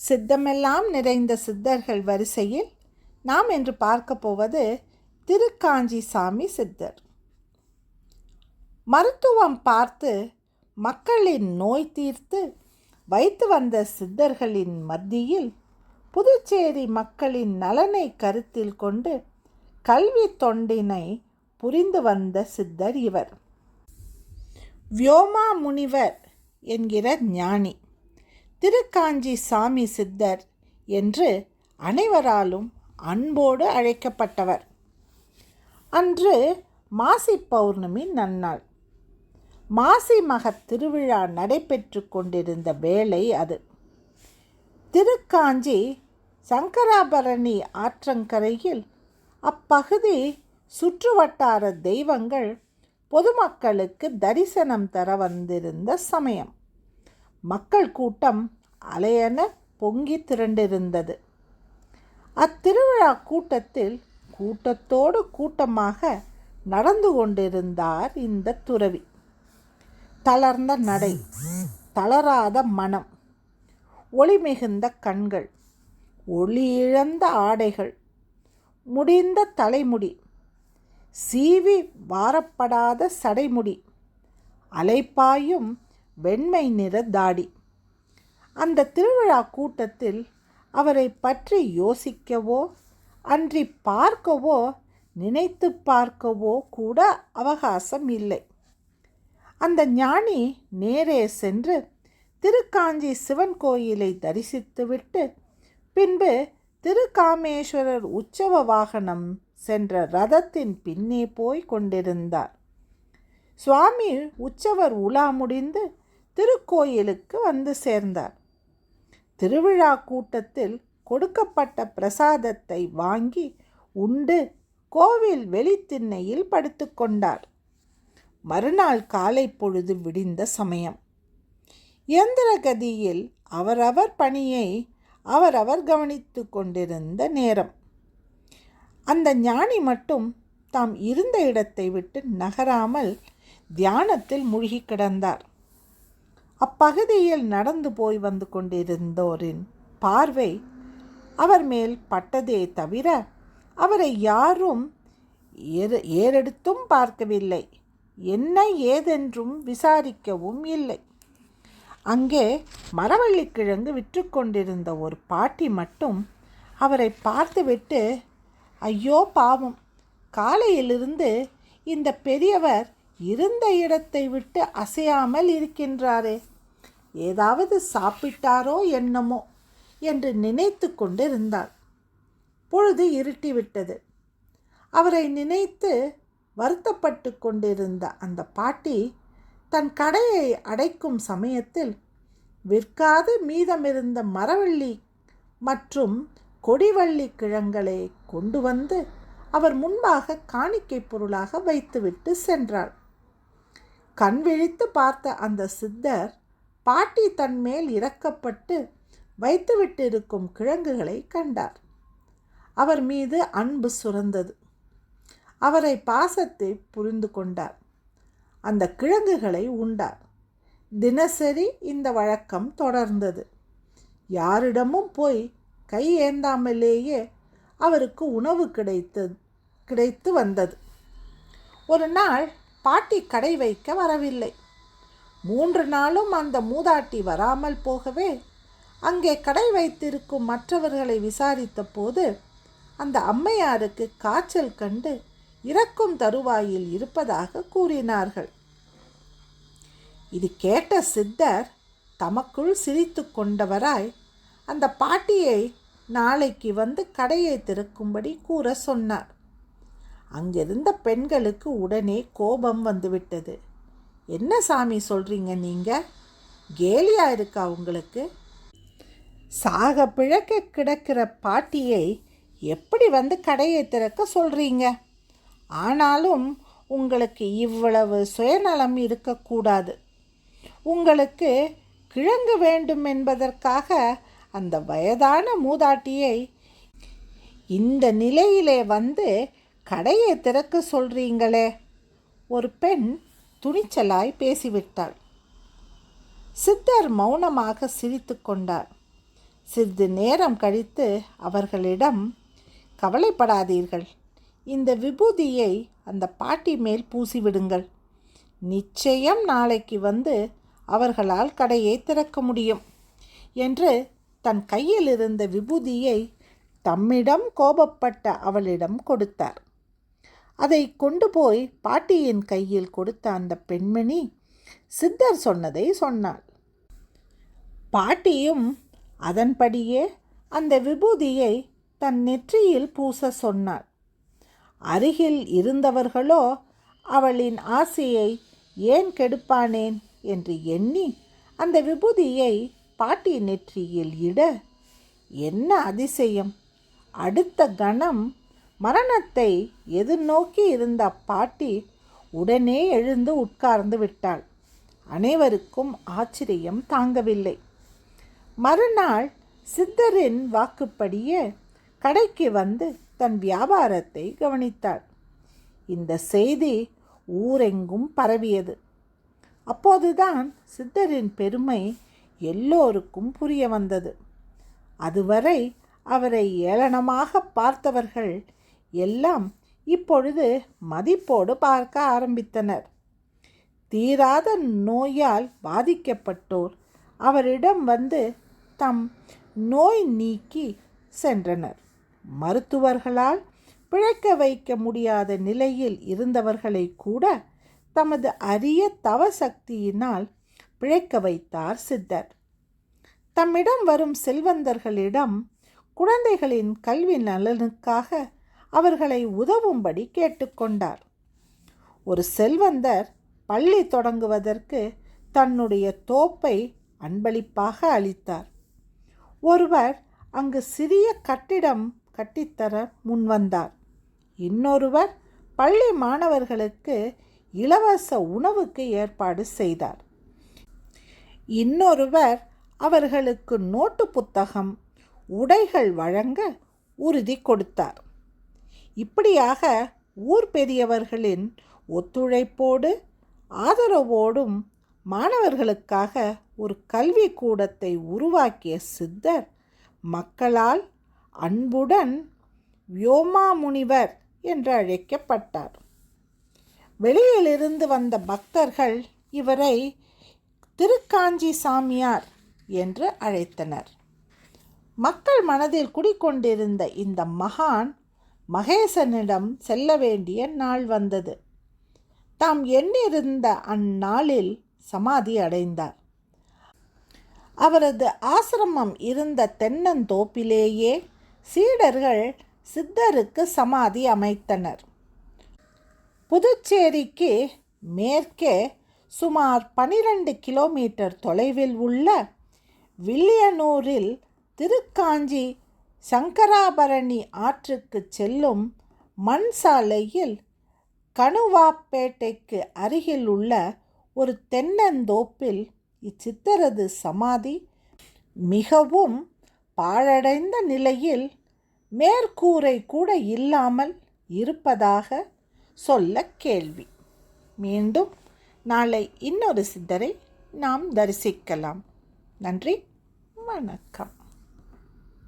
சித்தமெல்லாம் நிறைந்த சித்தர்கள் வரிசையில் நாம் இன்று பார்க்க போவது திருக்காஞ்சி சாமி சித்தர். மருத்துவம் பார்த்து மக்களின் நோய் தீர்த்து வைத்து வந்த சித்தர்களின் மத்தியில் புதுச்சேரி மக்களின் நலனை கருத்தில் கொண்டு கல்வி தொண்டினை புரிந்து வந்த சித்தர் இவர். வியோமா முனிவர் என்கிற ஞானி. திருக்காஞ்சி சாமி சித்தர் என்று அனைவராலும் அன்போடு அழைக்கப்பட்டவர். அன்று மாசி பௌர்ணமி நன்னாள். மாசி மகத் திருவிழா நடைபெற்று கொண்டிருந்த வேளை அது. திருக்காஞ்சி சங்கராபரணி ஆற்றங்கரையில் அப்பகுதி சுற்றுவட்டார தெய்வங்கள் பொதுமக்களுக்கு தரிசனம் தர வந்திருந்த சமயம். மக்கள் கூட்டம் அலையென பொங்கி திரண்டிருந்தது. அத்திருவிழா கூட்டத்தில் கூட்டத்தோடு கூட்டமாக நடந்து கொண்டிருந்தார் இந்த துறவி. தளர்ந்த நடை தளராத மனம் ஒளி மிகுந்த கண்கள் ஒளி இழந்த ஆடைகள் முடிந்த தலைமுடி சீவி வாரப்படாத சடைமுடி அலைப்பாயும் வெண்மை நிற தாடி. அந்த திருவிழா கூட்டத்தில் அவரை பற்றி யோசிக்கவோ அன்றி பார்க்கவோ நினைத்து பார்க்கவோ கூட அவகாசம் இல்லை. அந்த ஞானி நேரே சென்று திருக்காஞ்சி சிவன் கோயிலை தரிசித்துவிட்டு பின்பு திருக்காமேஸ்வரர் உற்சவ வாகனம் சென்ற ரதத்தின் பின்னே போய் கொண்டிருந்தார். சுவாமி உற்சவர் உலா முடிந்து திருக்கோயிலுக்கு வந்து சேர்ந்தார். திருவிழா கூட்டத்தில் கொடுக்கப்பட்ட பிரசாதத்தை வாங்கி உண்டு கோவில் வெளித்திண்ணையில் படுத்துக்கொண்டார் மறுநாள் காலை பொழுது விடிந்த சமயம். இயந்திரகதியில் அவரவர் பணியை அவரவர் கவனித்து கொண்டிருந்த நேரம். அந்த ஞானி மட்டும் தாம் இருந்த இடத்தை விட்டு நகராமல் தியானத்தில் மூழ்கி கிடந்தார். அப்பகுதியில் நடந்து போய் வந்து கொண்டிருந்தோரின் பார்வை அவர் மேல் பட்டதே தவிர அவரை யாரும் ஏறு ஏறெடுத்தும் பார்க்கவில்லை. என்ன ஏதென்றும் விசாரிக்கவும் இல்லை. அங்கே மரவள்ளிக்கிழங்கு விற்றுக்கொண்டிருந்த ஒரு பாட்டி மட்டும் அவரை பார்த்துவிட்டு ஐயோ பாவம்! காலையிலிருந்து இந்த பெரியவர் இருந்த இடத்தை விட்டு அசையாமல் இருக்கின்றாரே! ஏதாவது சாப்பிட்டாரோ என்னமோ என்று நினைத்து கொண்டிருந்தார் பொழுது இருட்டிவிட்டது. அவரை நினைத்து வருத்தப்பட்டு கொண்டிருந்த அந்த பாட்டி தன் கடையை அடைக்கும் சமயத்தில் விற்காது மீதமிருந்த மரவள்ளி மற்றும் கொடிவள்ளி கிழங்களை கொண்டு வந்து அவர் முன்பாக காணிக்கை பொருளாக வைத்துவிட்டு சென்றாள். கண் விழித்து பார்த்த அந்த சித்தர் பாட்டி தன் மேல் இறக்கப்பட்டு வைத்துவிட்டிருக்கும் கிழங்குகளை கண்டார். அவர் மீது அன்பு சுரந்தது. அவரை பாசத்தை புரிந்து கொண்டார். அந்த கிழங்குகளை உண்டார். தினசரி இந்த வழக்கம் தொடர்ந்தது. யாரிடமும் போய் கை ஏந்தாமலேயே அவருக்கு உணவு கிடைத்தது கிடைத்து வந்தது. ஒரு நாள் பாட்டி கடை வைக்க வரவில்லை. மூன்று நாளும் அந்த மூதாட்டி வராமல் போகவே அங்கே கடை வைத்திருக்கும் மற்றவர்களை விசாரித்த போது அந்த அம்மையாருக்கு காய்ச்சல் கண்டு இறக்கும் தருவாயில் இருப்பதாக கூறினார்கள். இது கேட்ட சித்தர் தமக்குள் சிரித்து கொண்டவராய் அந்த பாட்டியை நாளைக்கு வந்து கடையை திறக்கும்படி கூற சொன்னார். அங்கிருந்த பெண்களுக்கு உடனே கோபம் வந்துவிட்டது. என்ன சாமி சொல்கிறீங்க நீங்கள் கேலியாக இருக்கா உங்களுக்கு? சாக பிழக்க கிடக்கிற பாட்டியை எப்படி வந்து கடையை திறக்க சொல்கிறீங்க ஆனாலும் உங்களுக்கு இவ்வளவு சுயநலம் இருக்கக்கூடாது. உங்களுக்கு கிழங்கு வேண்டும் என்பதற்காக அந்த வயதான மூதாட்டியை இந்த நிலையிலே வந்து கடையை திறக்க சொல்கிறீங்களே ஒரு பெண் துணிச்சலாய் பேசிவிட்டாள். சித்தர் மௌனமாக சிரித்து கொண்டார். சிறிது நேரம் கழித்து அவர்களிடம் கவலைப்படாதீர்கள். இந்த விபூதியை அந்த பாட்டி மேல் பூசிவிடுங்கள். நிச்சயம் நாளைக்கு வந்து அவர்களால் கடையை திறக்க முடியும் என்று தன் கையில் இருந்த விபூதியை தம்மிடம் கோபப்பட்ட அவளிடம் கொடுத்தார். அதை கொண்டு போய் பாட்டியின் கையில் கொடுத்த அந்த பெண்மணி சித்தர் சொன்னதை சொன்னாள். பாட்டியும் அதன்படியே அந்த விபூதியை தன் நெற்றியில் பூச சொன்னாள். அருகில் இருந்தவர்களோ அவளின் ஆசையை ஏன் கெடுப்பானேன் என்று எண்ணி அந்த விபூதியை பாட்டி நெற்றியில் இட என்ன அதிசயம்! அடுத்த கணம் மரணத்தை எதிர்நோக்கி இருந்த பாட்டி உடனே எழுந்து உட்கார்ந்து விட்டாள். அனைவருக்கும் ஆச்சரியம் தாங்கவில்லை. மறுநாள் சித்தரின் வாக்குப்படியே கடைக்கு வந்து தன் வியாபாரத்தை கவனித்தாள். இந்த செய்தி ஊரெங்கும் பரவியது. அப்போதுதான் சித்தரின் பெருமை எல்லோருக்கும் புரிய வந்தது. அதுவரை அவரை ஏளனமாக பார்த்தவர்கள் எல்லாம் இப்பொழுது மதிப்போடு பார்க்க ஆரம்பித்தனர். தீராத நோயால் பாதிக்கப்பட்டோர் அவரிடம் வந்து தம் நோய் நீக்கி சென்றனர். மருத்துவர்களால் பிழைக்க வைக்க முடியாத நிலையில் இருந்தவர்களை கூட தமது அரிய தவ சக்தியினால் பிழைக்க வைத்தார் சித்தர். தம்மிடம் வரும் செல்வந்தர்களிடம் குழந்தைகளின் கல்வி நலனுக்காக அவர்களை உதவும்படி கேட்டுக்கொண்டார். ஒரு செல்வந்தர் பள்ளி தொடங்குவதற்கு தன்னுடைய தோப்பை அன்பளிப்பாக அளித்தார். ஒருவர் அங்கு சிறிய கட்டிடம் கட்டித்தர முன்வந்தார். இன்னொருவர் பள்ளி மாணவர்களுக்கு இலவச உணவுக்கு ஏற்பாடு செய்தார். இன்னொருவர் அவர்களுக்கு நோட்டு புத்தகம் உடைகள் வழங்க உறுதி கொடுத்தார். இப்படியாக ஊர் பெரியவர்களின் ஒத்துழைப்போடு ஆதரவோடும் மாணவர்களுக்காக ஒரு கல்வி கூடத்தை உருவாக்கிய சித்தர் மக்களால் அன்புடன் வியோமா முனிவர் என்று அழைக்கப்பட்டார். வெளியிலிருந்து வந்த பக்தர்கள் இவரை திருக்காஞ்சி சாமியார் என்று அழைத்தனர். மக்கள் மனதில் குடிக்கொண்டிருந்த இந்த மகான் மகேசனிடம் செல்ல வேண்டிய நாள் வந்தது. தாம் எண்ணிருந்த அந்நாளில் சமாதி அடைந்தார். அவரது ஆசிரமம் இருந்த தென்னந்தோப்பிலேயே சீடர்கள் சித்தருக்கு சமாதி அமைத்தனர். புதுச்சேரிக்கு மேற்கே சுமார் பனிரெண்டு கிலோமீட்டர் தொலைவில் உள்ள வில்லியனூரில் திருக்காஞ்சி சங்கராபரணி ஆற்றுக்கு செல்லும் மண் சாலையில் கணுவாப்பேட்டைக்கு அருகில் உள்ள ஒரு தென்னந்தோப்பில் இச்சித்தரது சமாதி மிகவும் பாழடைந்த நிலையில் மேற்கூரை கூட இல்லாமல் இருப்பதாக சொல்ல கேள்வி. மீண்டும் நாளை இன்னொரு சித்தரை நாம் தரிசிக்கலாம். நன்றி. வணக்கம்.